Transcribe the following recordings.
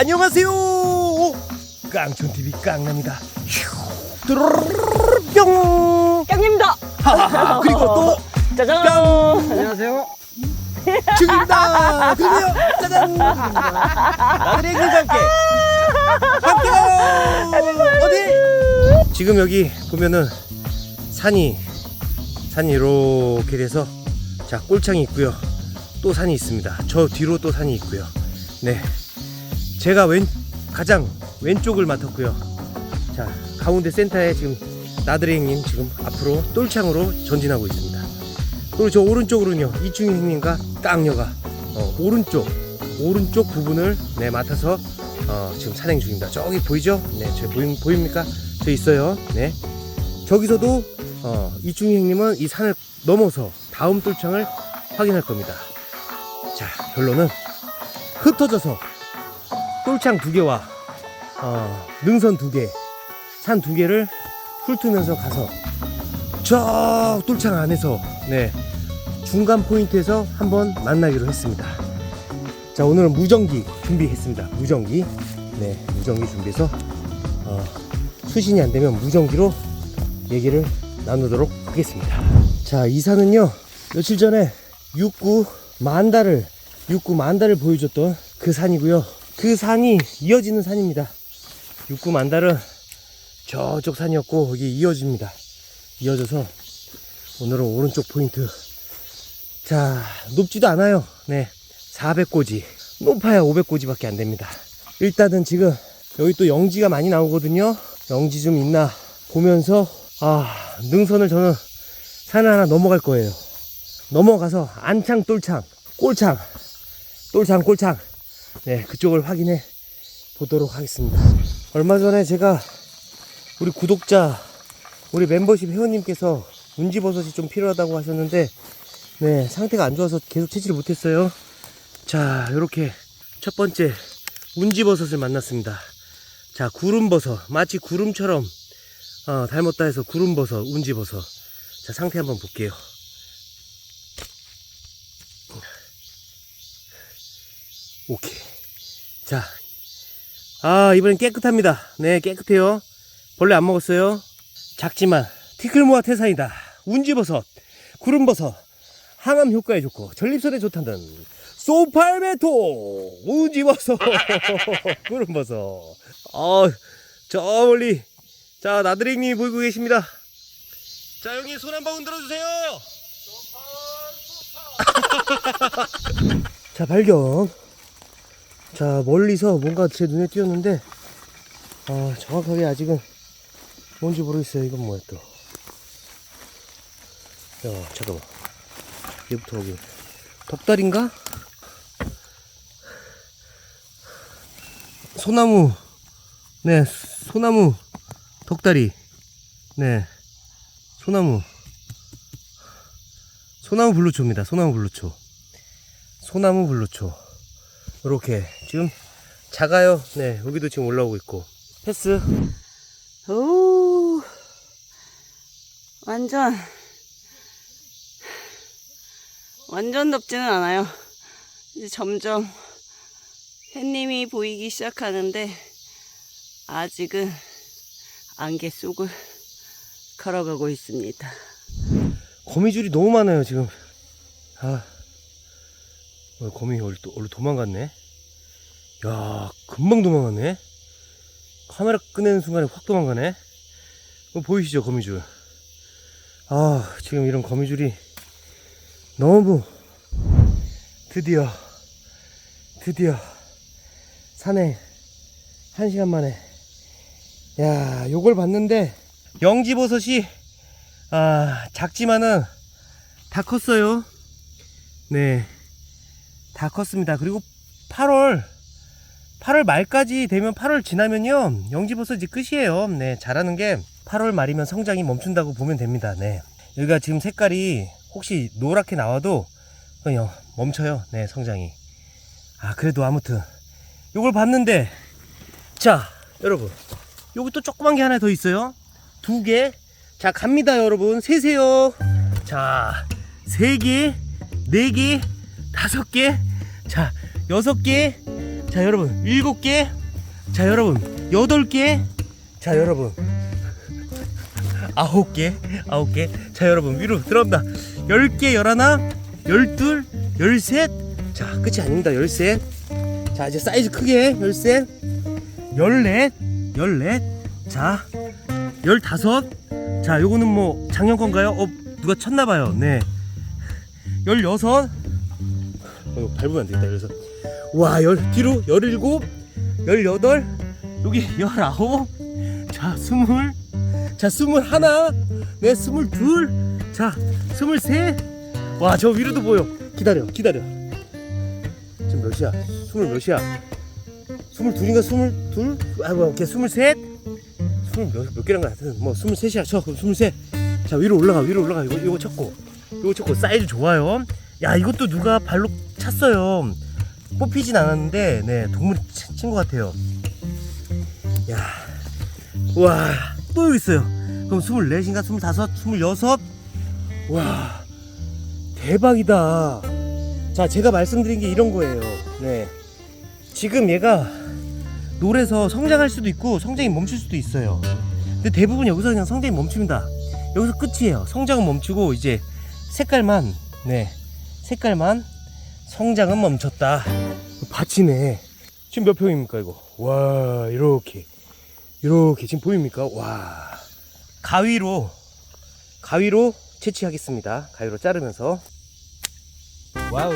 안녕하세요. 깡촌TV 깡납니다. 휴, 뚜루루루루 뿅. 깡입니다. 하하하. 그리고 또 짜잔. 뿅. 안녕하세요. 죽입니다. 드디어 짜잔. 나들의 길과 함께 함께 가요. 어디? 지금 여기 보면은 산이 산이 이렇게 돼서 자 꼴창이 있고요. 또 산이 있습니다. 저 뒤로 또 산이 있고요. 네, 제가 왼 가장 왼쪽을 맡았고요. 자 가운데 센터에 지금 나들이 형님 지금 앞으로 똘창으로 전진하고 있습니다. 그리고 저 오른쪽으로는요 이충희 형님과 깡녀가 어, 오른쪽 오른쪽 부분을 네 맡아서 어, 지금 산행 중입니다. 저기 보이죠? 네, 저 보임, 보입니까? 저 있어요. 네, 저기서도 어, 이충희 형님은 이 산을 넘어서 다음 똘창을 확인할 겁니다. 자, 결론은 흩어져서 똘창 두 개와 어, 능선 두 개, 산 두 개를 훑으면서 가서 저 똘창 안에서 네 중간 포인트에서 한번 만나기로 했습니다. 자 오늘은 무전기 준비했습니다. 무전기 네 무전기 준비해서 어, 수신이 안 되면 무전기로 얘기를 나누도록 하겠습니다. 자 이 산은요 며칠 전에 육구 만다를 육구 만다를 보여줬던 그 산이고요. 그 산이 이어지는 산입니다. 육구 만다는 저쪽 산이었고 여기 이어집니다. 이어져서 오늘은 오른쪽 포인트. 자, 높지도 않아요. 네. 400고지. 높아야 500고지밖에 안 됩니다. 일단은 지금 여기 또 영지가 많이 나오거든요. 영지 좀 있나 보면서 아, 능선을 저는 산을 하나 넘어갈 거예요. 넘어가서 안창, 똘창, 꼴창, 똘창, 꼴창. 네, 그쪽을 확인해 보도록 하겠습니다. 얼마 전에 제가 우리 구독자, 우리 멤버십 회원님께서 운지버섯이 좀 필요하다고 하셨는데, 네, 상태가 안 좋아서 계속 채취를 못했어요. 자, 요렇게 첫 번째 운지버섯을 만났습니다. 자, 구름버섯. 마치 구름처럼, 어, 닮았다 해서 구름버섯, 운지버섯. 자, 상태 한번 볼게요. 오케이. 자, 아, 이번엔 깨끗합니다. 네, 깨끗해요. 벌레 안 먹었어요. 작지만 티끌모아 태산이다. 운지버섯, 구름버섯, 항암 효과에 좋고 전립선에 좋다는 소팔메토 운지버섯, 구름버섯. 어, 저 멀리 자 나드랭님이 보이고 계십니다. 자 형님 손한번 흔들어 주세요. 자 발견. 자 멀리서 뭔가 제 눈에 띄었는데 아 정확하게 아직은 뭔지 모르겠어요 이건 뭐야 또 야, 잠깐만. 얘부터 여기. 덕다리인가? 소나무. 네, 소나무. 덕다리. 네. 소나무. 소나무 블루초입니다. 소나무 블루초. 소나무 블루초. 이렇게 지금 작아요. 네, 여기도 지금 올라오고 있고. 패스. 오. 완전 완전 덥지는 않아요. 이제 점점 햇님이 보이기 시작하는데 아직은 안개 속을 걸어가고 있습니다. 거미줄이 너무 많아요 지금 아 어, 거미 얼, 또- 얼른 도망갔네 야 금방 도망갔네 카메라 꺼내는 순간에 확 도망가네 어, 보이시죠 거미줄 아 지금 이런 거미줄이 너무 드디어 드디어 산에 한 시간 만에 야 요걸 봤는데 영지버섯이 아, 작지만은 다 컸어요. 네. 다 컸습니다. 그리고 8월, 8월 말까지 되면 8월 지나면요. 영지버섯 이제 끝이에요. 네. 자라는 게 8월 말이면 성장이 멈춘다고 보면 됩니다. 네. 여기가 지금 색깔이 혹시 노랗게 나와도 그냥 멈춰요. 네. 성장이. 아, 그래도 아무튼 요걸 봤는데 자, 여러분. 여기 또 조그만 게 하나 더 있어요. 두 개. 자, 갑니다, 여러분. 세세요. 자, 세 개, 네 개, 다섯 개, 자, 여섯 개, 자 여러분 일곱 개. 자 여러분 여덟 개. 자 여러분 아홉 개, 아홉 개. 자 여러분 위로 들어갑니다. 열 개, 열하나, 열둘, 열셋. 자 끝이 아닙니다. 열셋. 자 이제 사이즈 크게 열셋, 열넷, 열넷. 자 열다섯. 자 요거는 뭐 작년 건가요? 어 누가 쳤나봐요. 네. 열여섯. 어, 밟으면 안 되겠다. 그래서 와 열 뒤로 열일곱, 열여덟, 여기 열아홉. 자 스물. 자 스물 하나 네 스물 둘 자 스물 셋 와 저 위로도 보여. 기다려 기다려. 지금 몇 시야? 스물 몇 시야? 스물 둘인가 스물 둘? 아이고 오케이 스물 셋. 스물 몇, 몇 개란 거 같은 뭐 스물 셋이야. 저 그럼 스물 셋 자 위로 올라가 위로 올라가. 이거 이거 쳤고 이거 쳤고. 사이즈 좋아요. 야 이것도 누가 발로 찼어요 뽑히진 않았는데 네 동물이 친 것 같아요 야 와, 또 여기 있어요. 그럼 24인가 25, 26? 와, 대박이다. 자, 제가 말씀드린 게 이런 거예요. 네. 지금 얘가 노래서 성장할 수도 있고 성장이 멈출 수도 있어요. 근데 대부분 여기서 그냥 성장이 멈춥니다. 여기서 끝이에요. 성장은 멈추고 이제 색깔만, 네. 색깔만 성장은 멈췄다. 밭이네. 지금 몇 평입니까, 이거? 와, 이렇게. 이렇게 지금 보입니까? 와 가위로 가위로 채취하겠습니다. 가위로 자르면서 와우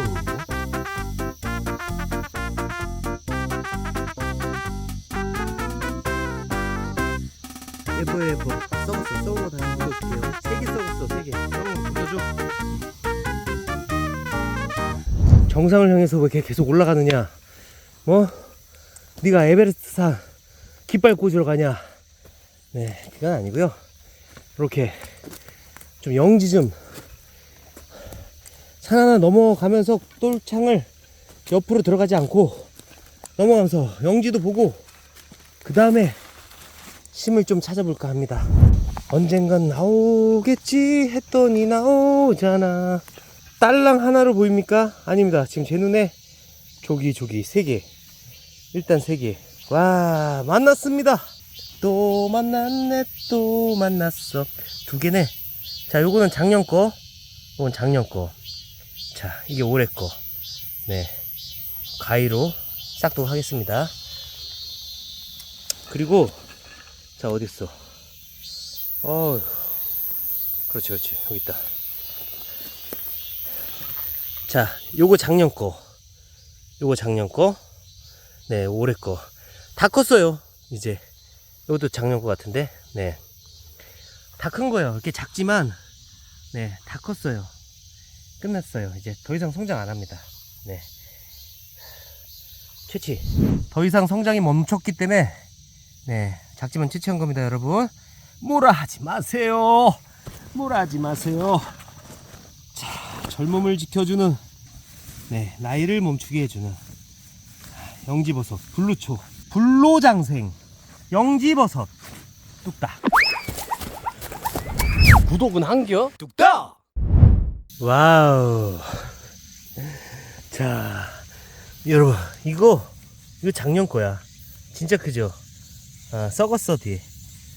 예뻐 예뻐 썩었어 썩은 거다 묻어줄게요 세개 썩었어 세개 썩은 거 묻어줘 정상을 향해서 왜 계속 올라가느냐 뭐 네가 에베레스트 산 깃발 꽂으러 가냐? 네, 그건 아니고요. 이렇게 좀 영지 좀 산 하나 넘어가면서 똘창을 옆으로 들어가지 않고 넘어가면서 영지도 보고 그 다음에 심을 좀 찾아볼까 합니다. 언젠간 나오겠지 했더니 나오잖아. 딸랑 하나로 보입니까? 아닙니다. 지금 제 눈에 조기 조기 세 개. 일단 세 개. 와 만났습니다. 또 만났네 또 만났어. 두 개네. 자 요거는 작년 거. 요건 작년 거 자 이게 올해 거 네. 가위로 싹둑 하겠습니다. 그리고 자 어딨어? 어 그렇지 그렇지. 여기 있다 자 요거 작년 거. 요거 작년 거 네 올해 거. 다 컸어요 이제. 이것도 작년 거 같은데. 네 다 큰 거예요. 이렇게 작지만 네 다 컸어요. 끝났어요. 이제 더 이상 성장 안 합니다. 네. 채취 더 이상 성장이 멈췄기 때문에 네 작지만 채취한 겁니다 여러분. 뭐라 하지 마세요. 뭐라 하지 마세요. 자 젊음을 지켜주는 네 나이를 멈추게 해주는 영지버섯 블루초 불로장생 영지버섯 뚝딱. 구독은 한겨? 뚝딱! 와우. 자 여러분 이거 이거 작년 거야. 진짜 크죠? 아, 썩었어 뒤에.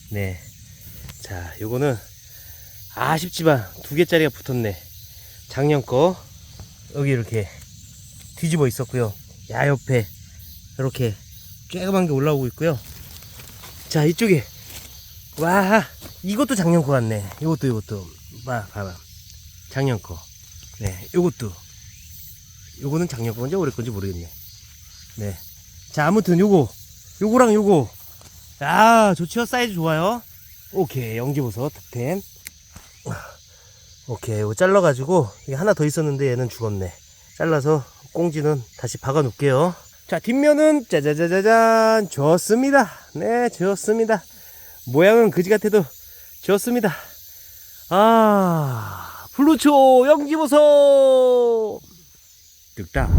네자 요거는 아쉽지만 두 개짜리가 붙었네 작년 거 여기 이렇게 뒤집어 있었고요 야 옆에 이렇게 쬐그만 게 올라오고 있고요. 자 이쪽에 와 이것도 작년 거 같네. 이것도 이것도 봐 봐봐 작년 거. 네 요것도 요거는 작년 건지 올해 건지 모르겠네. 네. 자 아무튼 요거 요거랑 요거 아 좋죠 사이즈 좋아요. 오케이 영지버섯 득템. 오케이 이거 잘라가지고 이게 하나 더 있었는데 얘는 죽었네. 잘라서 꽁지는 다시 박아 놓을게요. 자, 뒷면은 짜자자자잔 좋습니다. 네, 좋습니다. 모양은 그지 같아도 좋습니다. 아, 블루초 영지보소 뚝딱.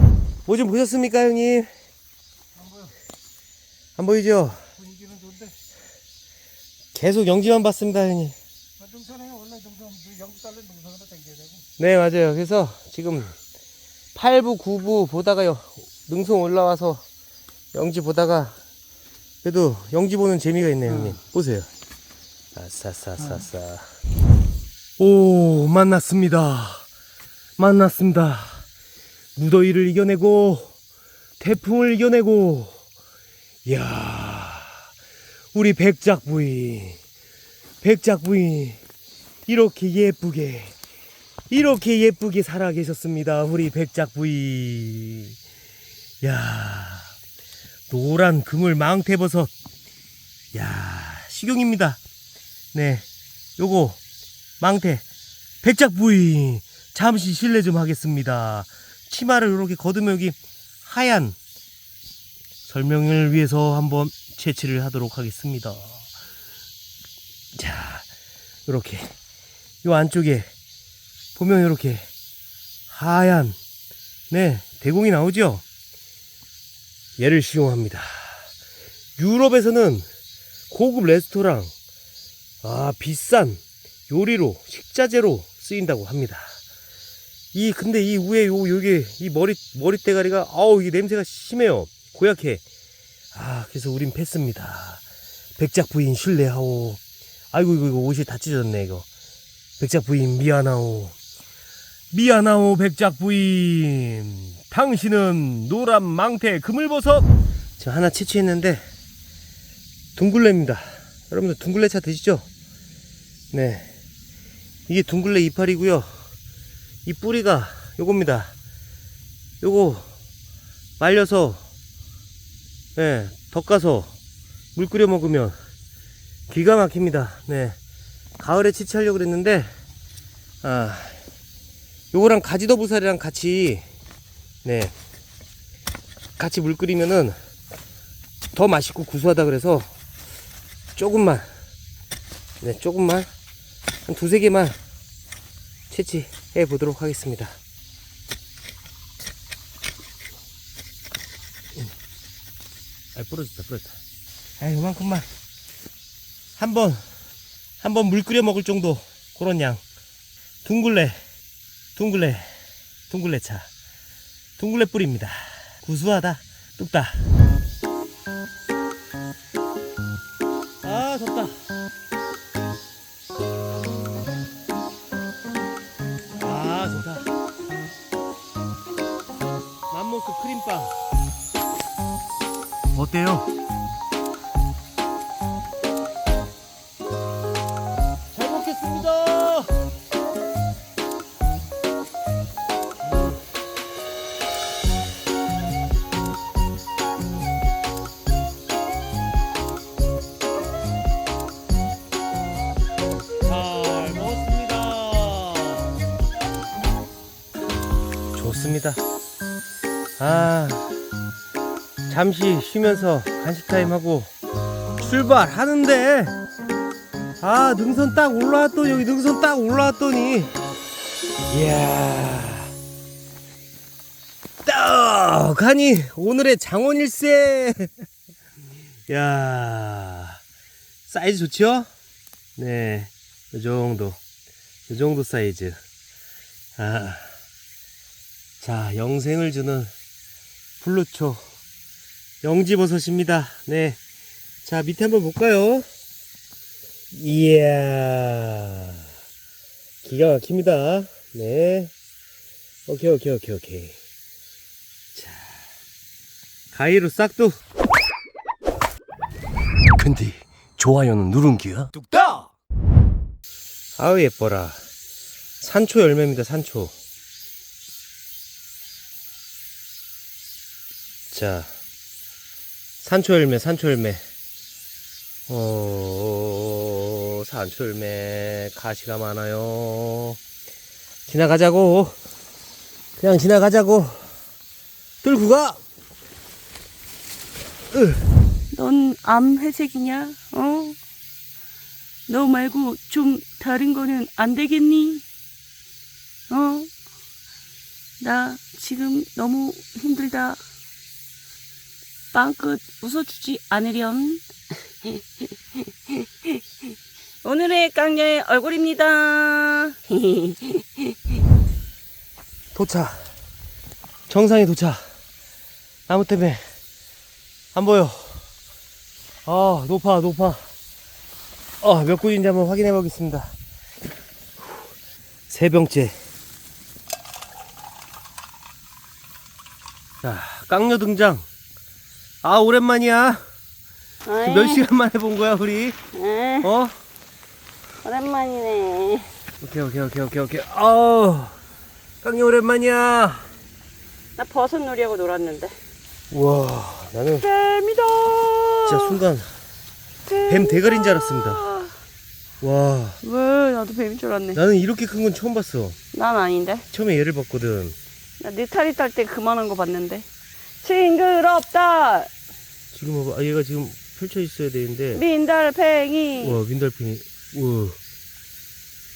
뭐 좀 보셨습니까, 형님? 안 보이죠? 분위기는 좋은데 계속 영지만 봤습니다, 형님. 영국 달러 당겨야 되고. 네, 맞아요. 그래서 지금 8부, 9부 보다가 요- 능송 올라와서 영지 보다가 그래도 영지 보는 재미가 있네요 형님. 보세요. 아싸싸싸싸 오 만났습니다. 만났습니다. 무더위를 이겨내고 태풍을 이겨내고. 이야 우리 백작 부인 백작 부인 이렇게 예쁘게 이렇게 예쁘게 살아 계셨습니다 우리 백작 부인 야 노란 그물 망태버섯. 야 식용입니다. 네 요거 망태. 백작 부인 잠시 실례 좀 하겠습니다. 치마를 이렇게 걷으면 여기 하얀 설명을 위해서 한번 채취를 하도록 하겠습니다. 자 이렇게 요 안쪽에 보면 이렇게 하얀 네 대공이 나오죠 얘를使用합니다. 유럽에서는 고급 레스토랑, 아, 비싼 요리로, 식자재로 쓰인다고 합니다. 이, 근데 이 위에 요, 요게, 이 머리, 머리 대가리가, 아우, 이게 냄새가 심해요. 고약해. 아, 그래서 우린 패스입니다. 백작 부인 신뢰하오. 아이고, 이거, 이거 옷이 다 찢어졌네, 이거. 백작 부인 미안하오. 미안하오, 백작 부인. 당신은 노란 망태 그물버섯. 지금 하나 채취했는데, 둥글레입니다. 여러분들 둥글레 차 드시죠? 네. 이게 둥글레 이파리고요. 이 뿌리가 요겁니다. 요거 말려서, 네, 덕가서 물 끓여 먹으면 기가 막힙니다. 네. 가을에 채취하려고 그랬는데, 아, 요거랑 가지더부살이랑 같이 네 같이 물 끓이면은 더 맛있고 구수하다 그래서 조금만 네 조금만 한 두세 개만 채취해 보도록 하겠습니다 음. 아 부러졌다 부러졌다 아 요만큼만 한번 한번 물 끓여 먹을 정도 그런 양. 둥글레 둥글레 둥글레 차. 둥글레 뿌리입니다. 구수하다 뚝딱. 아 덥다. 아 좋다. 맘모스 크림빵. 어때요? 잠시 쉬면서 간식 타임 하고 출발하는데, 아, 능선 딱 올라왔더니, 여기 능선 딱 올라왔더니, 이야, 떡하니 오늘의 장원일세. 야, 사이즈 좋죠? 네, 이 정도, 이 정도 사이즈. 아, 자, 영생을 주는 블루초 영지버섯입니다. 네, 자 밑에 한번 볼까요? 이야, 기가 막힙니다. 네, 오케이, 오케이, 오케이, 오케이. 자, 가위로 싹둑. 근데 좋아요는 누른 기야? 뚝딱! 아우 예뻐라 산초 열매입니다 산초 자 산초 열매 산초 열매 어 산초 열매 가시가 많아요 지나가자고 그냥 지나가자고 들고 가 으. 넌암 회색이냐? 어? 너 말고 좀 다른 거는 안 되겠니? 어? 나 지금 너무 힘들다. 빵끝 웃어주지 않으렴. 오늘의 깡녀의 얼굴입니다. 도착. 정상에 도착. 나무 때문에 안 보여. 아, 높아, 높아. 어, 몇 군인지 한번 확인해 보겠습니다. 세 병째. 자, 깡녀 등장. 아, 오랜만이야. 몇 시간 만에 본 거야, 우리? 에, 어? 오랜만이네. 오케이, 오케이, 오케이, 오케이, 오케이. 아우, 깡녀 오랜만이야. 나 버섯 놀이하고 놀았는데. 우와, 나는 뱀이다. 진짜 순간 뱀 대가리인 줄 알았습니다. 와, 왜 나도 뱀인 줄 알았네. 나는 이렇게 큰 건 처음 봤어. 난 아닌데. 처음에 얘를 봤거든. 나 느타리 탈때 그만한 거 봤는데. 징그럽다. 지금 봐봐, 아, 얘가 지금 펼쳐 있어야 되는데. 민달팽이. 와, 민달팽이. 우와,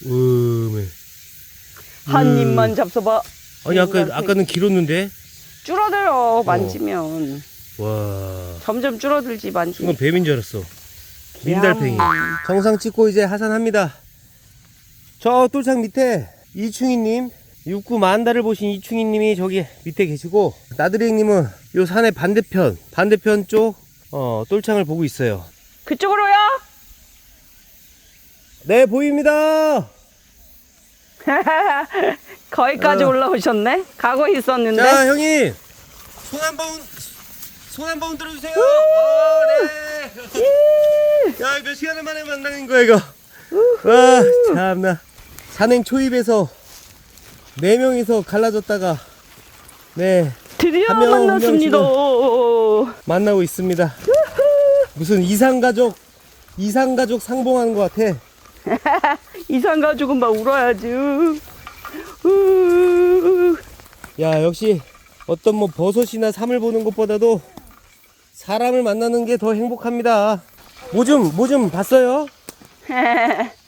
우메. 한 음. 입만 잡숴봐. 아니 아까 민달팽이. 아까는 길었는데. 줄어들어 만지면. 와, 점점 줄어들지 만지면. 뱀인 줄 알았어. 민달팽이. 정상 찍고 이제 하산합니다. 저 똘창 밑에 이충희님, 육구 만다를 보신 이충희님이 저기 밑에 계시고 나드랭님은 요 산의 반대편, 반대편 쪽 어, 똘창을 보고 있어요. 그쪽으로요? 네 보입니다. 거기까지 어. 올라오셨네? 가고 있었는데. 자 형님 손 한 번 손 한 번 들어주세요. 어, 네. 야몇 시간 만에 만나는 거야 이거. 와 참나 산행 초입에서 네 명이서 갈라졌다가 네 드디어 한 명, 한 만났습니다. 만나고 있습니다. 무슨 이상 가족 이상 가족 상봉하는 것 같아. 이상 가족은 막 울어야지. 우. 야 역시 어떤 뭐 버섯이나 삶을 보는 것보다도 사람을 만나는 게 더 행복합니다. 뭐 좀 뭐 좀 봤어요?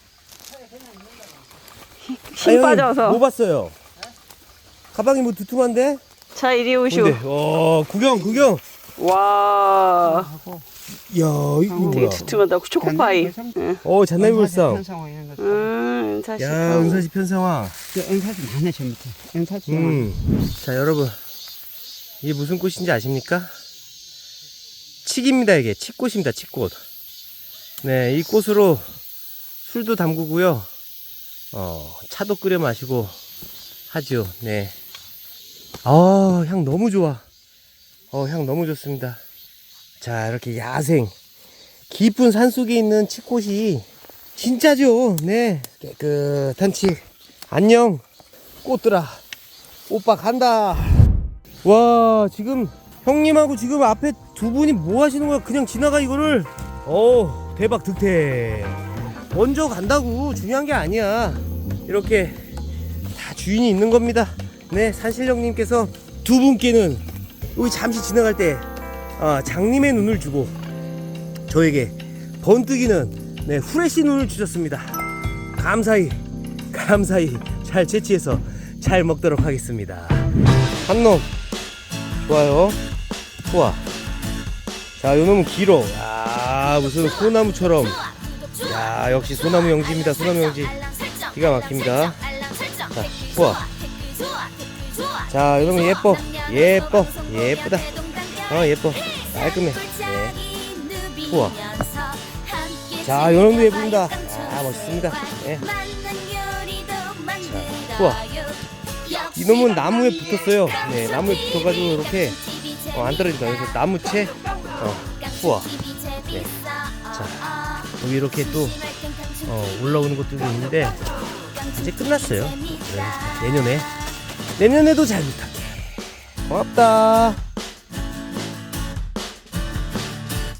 힘 아, 형님, 빠져서. 뭐 봤어요? 가방이 뭐 두툼한데? 자, 이리 오쇼. 뭔데? 어 구경 구경. 와, 야 이거 되게 뭐야? 두툼하다고 초코파이. 응. 어 잔나비 불상. 현상화 이런 거. 음, 사실. 야 은사시 편성화. 은사지 많네 전부터. 은사지. 음. 자 여러분 이게 무슨 꽃인지 아십니까? 칡입니다 이게 칡꽃입니다 칡꽃. 네이 꽃으로 술도 담그고요. 어 차도 끓여 마시고 하죠. 네. 아향 너무 좋아. 어 향 너무 좋습니다. 자 이렇게 야생 깊은 산 속에 있는 칡꽃이 진짜죠. 네 깨끗한 칡. 안녕 꽃들아. 오빠 간다. 와 지금 형님하고 지금 앞에 두 분이 뭐 하시는 거야? 그냥 지나가 이거를. 어 대박 득태. 먼저 간다고 중요한 게 아니야. 이렇게 다 주인이 있는 겁니다. 네 산신령님께서 두 분께는 여기 잠시 지나갈 때 아, 장님의 눈을 주고 저에게 번뜩이는 네 후레쉬 눈을 주셨습니다. 감사히 감사히 잘 채취해서 잘 먹도록 하겠습니다. 한 놈 좋아요. 좋아. 자, 요 놈은 길어. 야, 무슨 소나무처럼. 야, 역시 소나무 영지입니다. 소나무 영지. 기가 막힙니다. 자, 좋아. 자, 요 놈은 예뻐. 예뻐. 예쁘다. 어, 예뻐. 깔끔해. 네. 좋아. 자, 요 놈도 예쁩니다. 아, 멋있습니다. 예. 좋아. 이놈은 나무에 붙었어요. 네, 나무에 붙어가지고 이렇게 어, 안 떨어진다. 그래서 나무채, 어, 후아. 네. 자, 여기 이렇게 또 어, 올라오는 것들도 있는데 이제 끝났어요. 네, 내년에 내년에도 잘 부탁해. 고맙다.